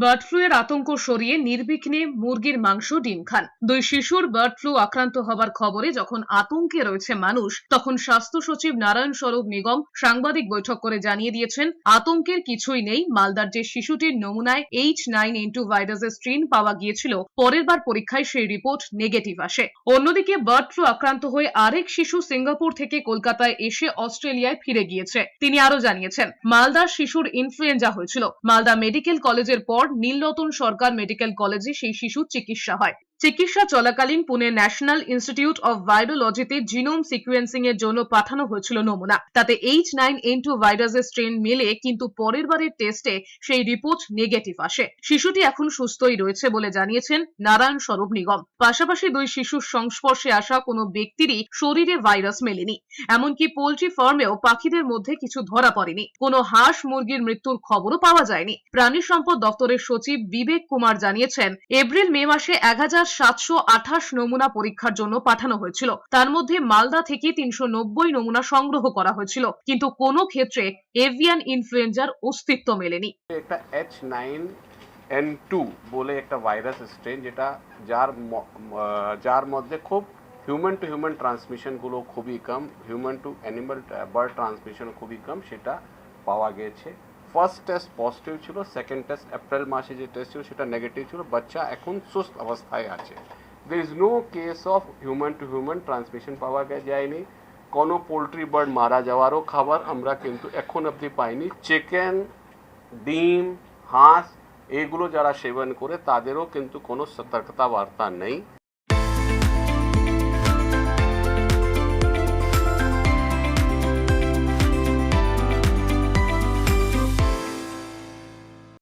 Bird flu এর আতঙ্ক সরিয়ে নির্বিঘ্নে মুরগির মাংস ডিম খান। দুই শিশুর বার্ড ফ্লু আক্রান্ত হবার খবরে যখন আতঙ্কে রয়েছে মানুষ, তখন স্বাস্থ্য সচিব নারায়ণ স্বরূপ নিগম সাংবাদিক বৈঠক করে জানিয়ে দিয়েছেন, আতঙ্কের কিছুই নেই। মালদার যে শিশুটির নমুনায় এইচ নাইন ইন্টু ভাইরাসের স্ট্রিন পাওয়া গিয়েছিল, পরের বার পরীক্ষায় সেই রিপোর্ট নেগেটিভ আসে। অন্যদিকে বার্ড ফ্লু আক্রান্ত হয়ে আরেক শিশু সিঙ্গাপুর থেকে কলকাতায় এসে অস্ট্রেলিয়ায় ফিরে গিয়েছে। তিনি আরও জানিয়েছেন, মালদার শিশুর ইনফ্লুয়েঞ্জা হয়েছিল। মালদা মেডিকেল কলেজের পর নীলরতন সরকার মেডিকেল কলেজে সেই শিশুর চিকিৎসা হয়। চিকিৎসা চলাকালীন পুনে ন্যাশনাল ইনস্টিটিউট অফ ভাইরোলজিতে জিনোম সিকুয়েন্সিং এর জন্য পাঠানো হয়েছিল নমুনা। তাতে এইচ নাইন এন টু ভাইরাসের স্ট্রেন মেলে, কিন্তু পরের বারের টেস্টে সেই রিপোর্ট নেগেটিভ আসে। শিশুটি এখন সুস্থই রয়েছে বলে জানিয়েছেন নারায়ণ স্বরূপ নিগম। পাশাপাশি দুই শিশুর সংস্পর্শে আসা কোনো ব্যক্তিরই শরীরে ভাইরাস মেলেনি। এমনকি পোল্ট্রি ফার্মেও পাখিদের মধ্যে কিছু ধরা পড়েনি। কোনো হাঁস মুরগির মৃত্যুর খবরও পাওয়া যায়নি। প্রাণী সম্পদ দপ্তরের সচিব বিবেক কুমার জানিয়েছেন, এপ্রিল মে মাসে এক হাজার সাতশো আঠাশ নমুনা পরীক্ষার জন্য পাঠানো হয়েছিল। তার মধ্যে মালদা থেকে তিনশো নব্বই নমুনা সংগ্রহ করা হয়েছিল। কিন্তু কোনো ক্ষেত্রে এভিয়ান ইনফ্লুয়েঞ্জার অস্তিত্ব মেলেনি। একটা এইচ নাইন এন টু বলে একটা ভাইরাস স্ট্রেন যেটা যার যার মধ্যে খুব হিউম্যান টু হিউম্যান ট্রান্সমিশনগুলো খুবই কম human to animal bird transmission খুবই কম, সেটা পাওয়া গেছে। ফার্স্ট টেস্ট পজিটিভ ছিল সেকেন্ড টেস্ট এপ্রিল মাসে যে টেস্ট ছিল সেটা নেগেটিভ ছিল, বাচ্চা এখন সুস্থ অবস্থায় আছে। There is no case of human to human transmission পাওয়া গে- যায়নি। কোনো পোলট্রি বার্ড মারা যাওয়ারও খাবার আমরা কিন্তু এখন অবধি পাইনি। চিকেন ডিম, হাঁস, এগুলো যারা সেবন করে, তাদেরও কিন্তু কোনো সতর্কতা বার্তা নেই।